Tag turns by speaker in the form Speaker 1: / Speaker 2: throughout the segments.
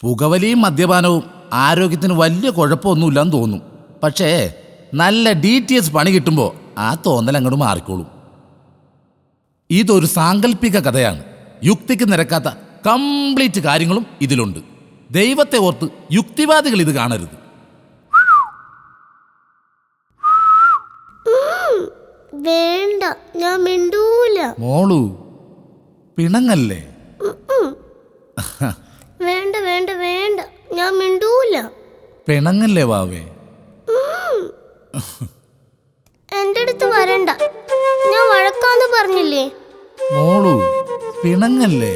Speaker 1: പുകവലിയും മദ്യപാനവും ആരോഗ്യത്തിന് വലിയ കുഴപ്പമൊന്നുമില്ലെന്ന് തോന്നും. പക്ഷേ നല്ല ഡി ടി എസ് പണി കിട്ടുമ്പോൾ ആ തോന്നൽ അങ്ങോട്ട് മാറിക്കോളും. ഇതൊരു സാങ്കല്പിക കഥയാണ്. യുക്തിക്ക് നിരക്കാത്ത കംപ്ലീറ്റ് കാര്യങ്ങളും ഇതിലുണ്ട്. ദൈവത്തെ ഓർത്ത് യുക്തിവാദികൾ ഇത് കാണരുത്.
Speaker 2: വേണ്ട ഞാൻ മിണ്ടൂല.
Speaker 1: മോളു പിണങ്ങല്ലേ?
Speaker 2: വേണ്ട വേണ്ട വേണ്ട. ഞാൻ മിണ്ടൂല.
Speaker 1: പിണങ്ങല്ലേ വാവേ?
Speaker 2: എന്റെ അടുത്ത് വരണ്ട. ഞാൻ വഴക്കാന്ന് പറഞ്ഞില്ലേ?
Speaker 1: മോളു പിണങ്ങല്ലേ?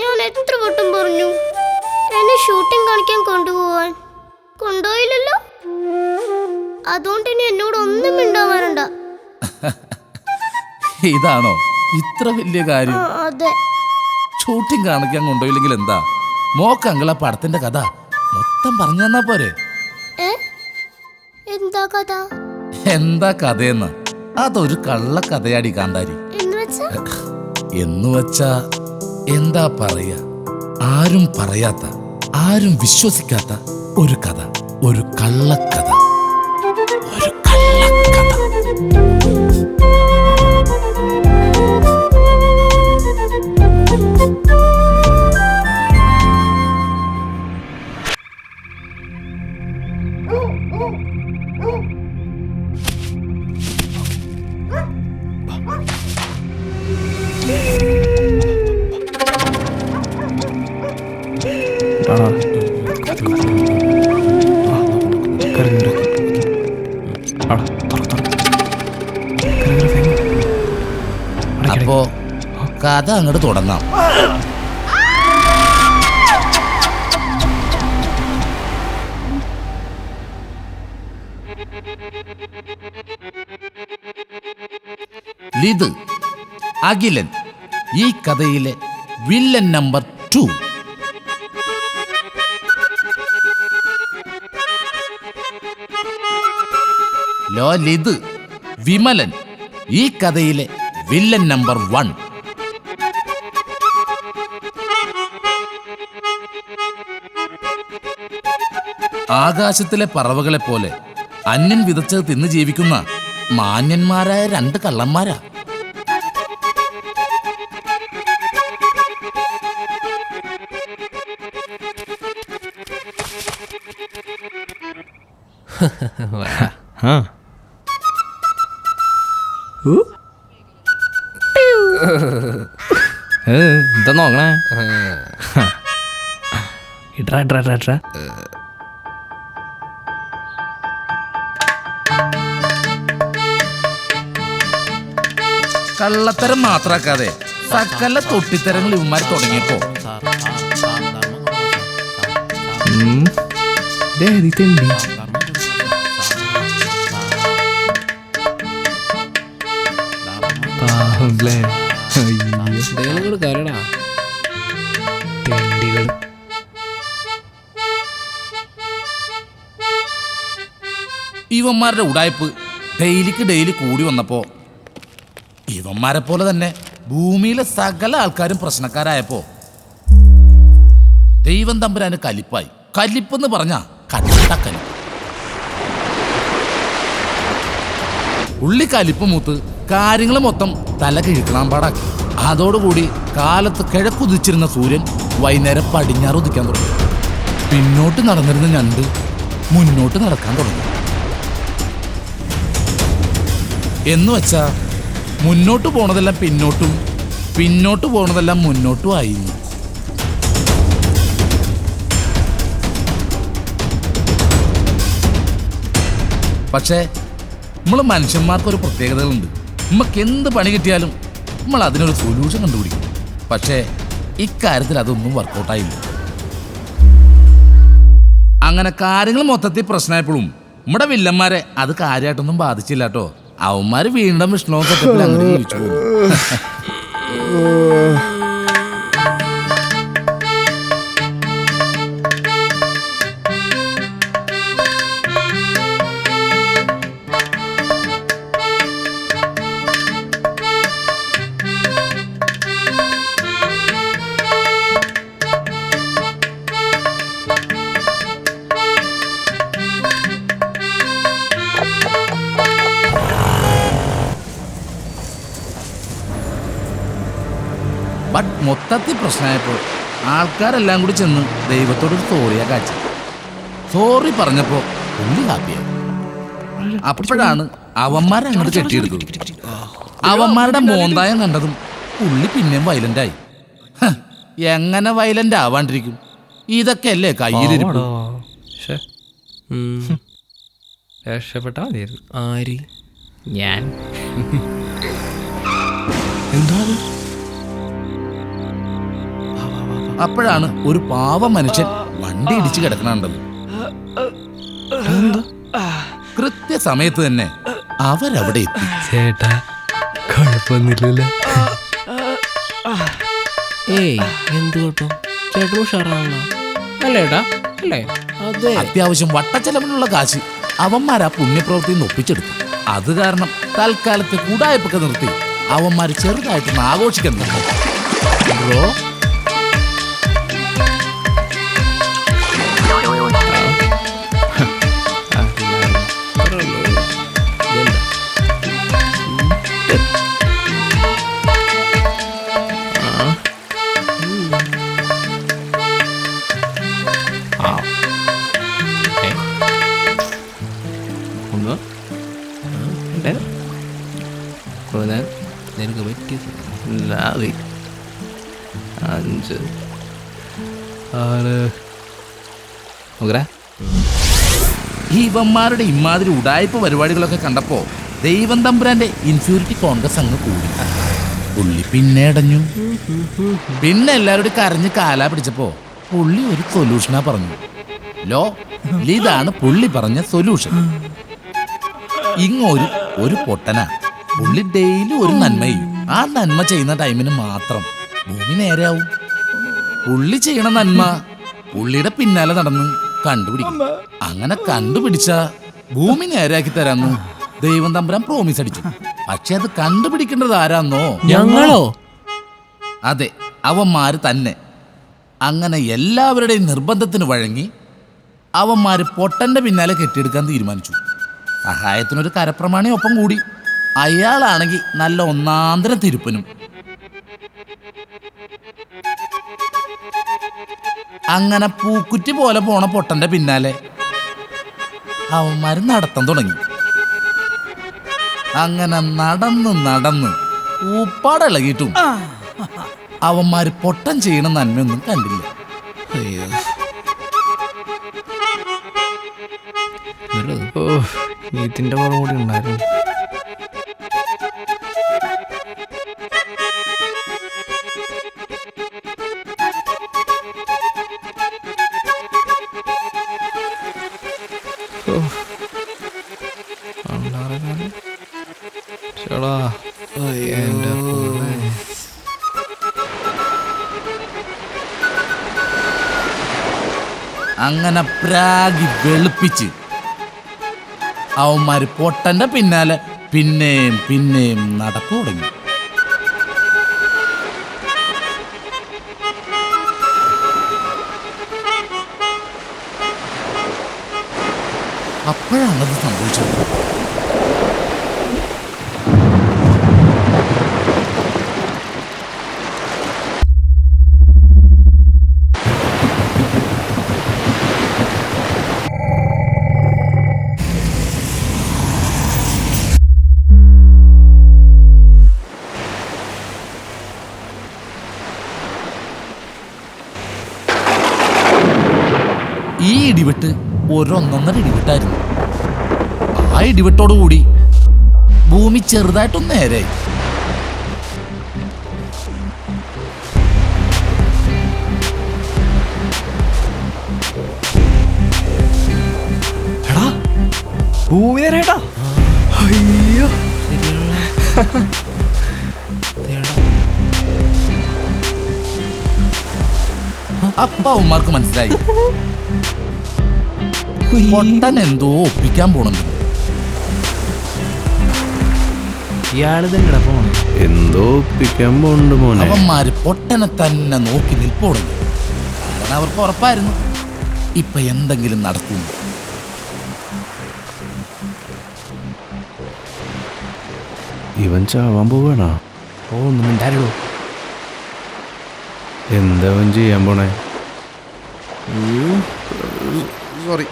Speaker 2: ഞാൻ എത്ര വട്ടം പറഞ്ഞു? എന്നെ ഷൂട്ടിംഗ് കാണിക്കാൻ കൊണ്ടുപോവാൻ. കൊണ്ടുപോയില്ലല്ലോ? അതുകൊണ്ട് ഇനി എന്നോട് ഒന്നും മിണ്ടാൻ വരണ്ട.
Speaker 1: ഇതാണോ? ഇത്ര വലിയ കാര്യം.
Speaker 2: അതെ.
Speaker 1: ഷൂട്ടിംഗ് കാണിക്കാൻ കൊണ്ടുപോയില്ലെങ്കിൽ എന്താ? മോക്കങ്കിള പടത്തിന്റെ കഥ മൊത്തം പറഞ്ഞു തന്നാ പോരെ.
Speaker 2: എന്താ കഥ?
Speaker 1: എന്താ കഥയെന്ന്? അതൊരു കള്ള കഥയാടി കാന്താരി.
Speaker 2: എന്നു വച്ചാ
Speaker 1: എന്താ പറയാ? ആരും പറയാത്ത ആരും വിശ്വസിക്കാത്ത ഒരു കഥ ഒരു കള്ളക്കഥ. കഥ അങ്ങോട്ട് തുടങ്ങാം. ലിത് അഖിലൻ ഈ കഥയിലെ villain number two. Lolith Vimalan ഈ കഥയിലെ വില്ലൻ നമ്പർ വൺ. ആകാശത്തിലെ പറവകളെ പോലെ അന്യൻ വിതച്ചത് തിന്ന് ജീവിക്കുന്ന മാന്യന്മാരായ രണ്ട് കള്ളന്മാരാ.
Speaker 3: എന്താ നോക്കണേ? ഇട്രാ ഇട്രാ ഇട്രാ ഇട്രാ.
Speaker 1: കള്ളത്തരം മാത്രാക്കാതെ സകല തൊട്ടിത്തരങ്ങൾ ഇവന്മാർ തുടങ്ങിയപ്പോ. ഇവന്മാരുടെ ഉടായ്പ് ഡെയിലിക്ക് ഡെയിലി കൂടി വന്നപ്പോ ഇവന്മാരെ പോലെ തന്നെ ഭൂമിയിലെ സകല ആൾക്കാരും പ്രശ്നക്കാരായപ്പോ. ദൈവം തമ്പുരാന് കലിപ്പായി. കലിപ്പെന്ന് പറഞ്ഞ കട്ട കലിപ്പ്. ഉള്ളി കലിപ്പ് മൂത്ത് കാര്യങ്ങൾ മൊത്തം തല കിഴിക്കണം പാടാക്കി. അതോടുകൂടി കാലത്ത് കിഴക്കുതിച്ചിരുന്ന സൂര്യൻ വൈകുന്നേരം പടിഞ്ഞാറ് ഉദിക്കാൻ തുടങ്ങി. പിന്നോട്ട് നടന്നിരുന്ന ഞണ്ട് മുന്നോട്ട് നടക്കാൻ തുടങ്ങി. എന്ന് വെച്ചാ മുന്നോട്ട് പോണതെല്ലാം പിന്നോട്ടും പിന്നോട്ട് പോണതെല്ലാം മുന്നോട്ടും ആയിരുന്നു പക്ഷേ നമ്മൾ മനുഷ്യന്മാർക്കൊരു പ്രത്യേകതകളുണ്ട്. നമുക്ക് എന്ത് പണി കിട്ടിയാലും നമ്മൾ അതിനൊരു സൊല്യൂഷൻ കണ്ടുപിടിക്കും. പക്ഷേ ഇക്കാര്യത്തിൽ അതൊന്നും വർക്കൗട്ടായില്ല അങ്ങനെ കാര്യങ്ങൾ മൊത്തത്തിൽ പ്രശ്നമായപ്പോഴും നമ്മുടെ വില്ലന്മാരെ അത് കാര്യമായിട്ടൊന്നും ബാധിച്ചില്ല കേട്ടോ. അവന്മാര് വീണ്ടും വിഷ്ണു സെറ്റപ്പിൽ അങ്ങനെ ജീവിച്ചു പോകും. മൊത്തത്തിൽ പ്രശ്നമായപ്പോൾ ആൾക്കാരെല്ലാം കൂടി ചെന്ന് ദൈവത്തോടൊരു സോറിയാ കാച്ച സോറി പറഞ്ഞപ്പോ പുള്ളി ഹാപ്പിയായി അപ്പോഴാണ് അവന്മാരെ അങ്ങോട്ട് കെട്ടിയെടുത്തത്. അവന്മാരുടെ മോന്തായം കണ്ടതും പുള്ളി പിന്നെയും വയലന്റ് ആയി. എങ്ങനെ വയലന്റ് ആവാണ്ടിരിക്കും? ഇതൊക്കെ അല്ലേ കയ്യിലിരിപ്പ്.
Speaker 3: രക്ഷപ്പെട്ടാ മതിയായിരുന്നു. ആര്? ഞാൻ. എന്താ
Speaker 1: അപ്പോഴാണ് ഒരു പാവ മനുഷ്യൻ വണ്ടി ഇടിച്ചു കിടക്കണുണ്ടത്. കൃത്യസമയത്ത് തന്നെ അവരവിടെ എത്തി.
Speaker 3: ചേട്ടാ കുഴപ്പമൊന്നുമില്ലല്ലോ. ഏയ് എന്ത് ചേട്ടൻ ഉഷാറാണല്ലോ. അല്ലേ അതെ.
Speaker 1: അത്യാവശ്യം വട്ടച്ചെലവിനുള്ള കാശ് അവന്മാർ ആ പുണ്യപ്രവൃത്തി നിന്ന് ഒപ്പിച്ചെടുത്തു. അത് കാരണം തൽക്കാലത്ത് കൂടായ്പൊക്കെ നിർത്തി അവന്മാർ ചെറുതായിട്ടൊന്ന് ആഘോഷിക്കുന്നുണ്ട്
Speaker 3: ബ്രോ
Speaker 1: ഇവന്മാരുടെ ഇമാതിരി ഉടായ്പ പരിപാടികളൊക്കെ കണ്ടപ്പോ ദൈവം തമ്പുരാന്റെ ഇൻഫ്യൂരിറ്റി കോൺഗ്രസ് അങ്ങ് കൂടി. പുള്ളി പിന്നെ അടഞ്ഞു പിന്നെ എല്ലാവരോടും കരഞ്ഞ് കാലാ പിടിച്ചപ്പോ പുള്ളി ഒരു സൊല്യൂഷനാ പറഞ്ഞു. ലോ ഇതാണ് പുള്ളി പറഞ്ഞ സൊല്യൂഷൻ ഇങ്ങൊരു ഒരു പൊട്ടന. പുള്ളി ഡെയിലി ഒരു നന്മ ആ നന്മ ചെയ്യുന്ന ടൈമിന് മാത്രം ഭൂമി നേരെയാവും. പുള്ളി ചെയ്യണ നന്മ പുള്ളിയുടെ പിന്നാലെ നടന്ന് കണ്ടുപിടിക്കും. അങ്ങനെ കണ്ടുപിടിച്ച ഭൂമി നേരാക്കി തരാന്ന് ദൈവം തമ്പുരാൻ പ്രോമിസ് അടിച്ചു. പക്ഷെ അത് കണ്ടുപിടിക്കേണ്ടത് ആരാന്നോ?
Speaker 3: ഞങ്ങളോ?
Speaker 1: അതെ അവന്മാര് തന്നെ. അങ്ങനെ എല്ലാവരുടെയും നിർബന്ധത്തിന് വഴങ്ങി അവന്മാര് പൊട്ടന്റെ പിന്നാലെ കെട്ടിയെടുക്കാൻ തീരുമാനിച്ചു. സഹായത്തിനൊരു കരപ്രമാണി ഒപ്പം കൂടി. അയാളാണെങ്കിൽ നല്ല ഒന്നാന്തര തിരുപ്പനും. അങ്ങനെ പൂക്കുറ്റി പോലെ പോണ പൊട്ടന്റെ പിന്നാലെ അവന്മാര് നടത്തം തുടങ്ങി. അങ്ങനെ നടന്ന് നടന്ന് ഊപ്പാടിളകിയിട്ടും അവന്മാര് പൊട്ടം ചെയ്യണ നന്മയൊന്നും കണ്ടില്ല.
Speaker 3: ഇതിന്റെ കൂടി ഉണ്ടായിരുന്നു.
Speaker 1: അങ്ങനെ പ്രാഗി വെളുപ്പിച്ച്. അവന്മാര് പൊട്ടന്റെ പിന്നാലെ പിന്നെയും പിന്നെയും നടപ്പ് തുടങ്ങി. അപ്പോഴാണത് സംഭവിച്ചത്. ഇടിവെട്ട് ഒരൊന്നൊന്നര ഇടിവെട്ടായിരുന്നു. ആ ഇടിവെട്ടോടുകൂടി ഭൂമി ചെറുതായിട്ടൊന്ന് നേരായി
Speaker 3: എടാ ഭൂമി നേരേട്ടാ അയ്യോ.
Speaker 1: അപ്പൊ അവന്മാർക്ക് മനസ്സിലായി. പൊട്ടൻ എന്തോ ഒപ്പിക്കാൻ പോണെന്ന്
Speaker 3: ഇയാൾ തന്നെ പോണേ?
Speaker 4: എന്തോ ഒപ്പിക്കാൻ പോണ്ട് മോനെ.
Speaker 1: അവന്മാര് പൊട്ടനെ തന്നെ നോക്കി നിൽപ്പോണെന്ന് കാരണം അവർക്ക് ഉറപ്പായിരുന്നു. ഇപ്പൊ എന്തെങ്കിലും നടക്കും.
Speaker 4: ഇവൻ ചാവാൻ പോവാണോ?
Speaker 3: ഓ ഒന്നും മിണ്ടാരുള്ളൂ.
Speaker 4: എന്താ അവൻ ചെയ്യാൻ പോണേ?
Speaker 5: സോറി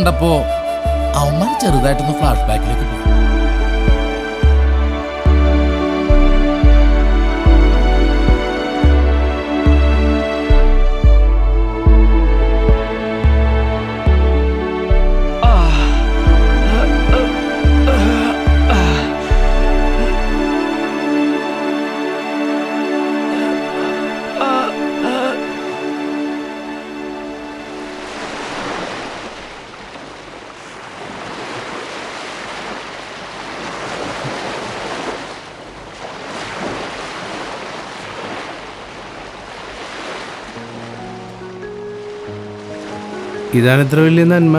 Speaker 1: കണ്ടപ്പോ അവന്മാർ ചെറുതായിട്ടൊന്ന് ഫ്ലാഷ് ബാക്കിലേക്ക് പോയി.
Speaker 4: ഇതാണ് ഇത്ര വലിയ നന്മ.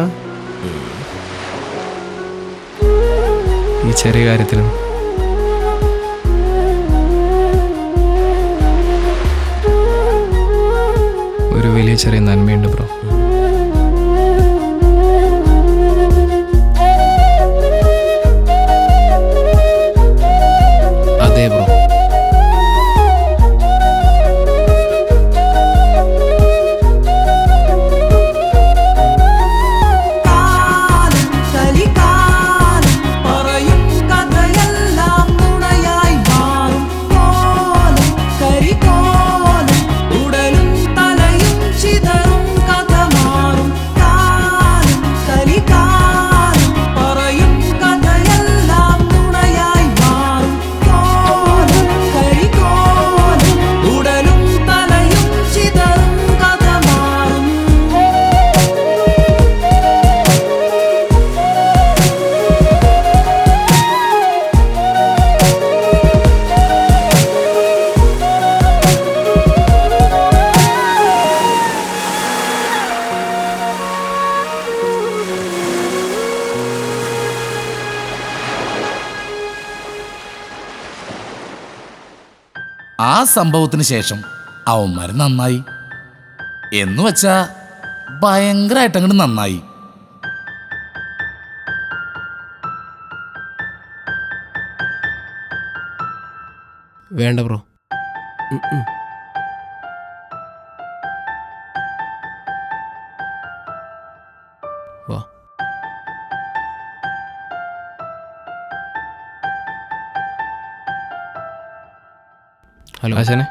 Speaker 3: ഈ ചെറിയ കാര്യത്തിലും. ഒരു വലിയ ചെറിയ നന്മയുണ്ട് ബ്രോ.
Speaker 1: ആ സംഭവത്തിന് ശേഷം അവന്മാർ നന്നായി. എന്ന് വെച്ചാ ഭയങ്കരമായിട്ട് അങ്ങോട്ട് നന്നായി.
Speaker 6: വേണ്ട ബ്രോ. ഹലോ
Speaker 3: ആശാനെ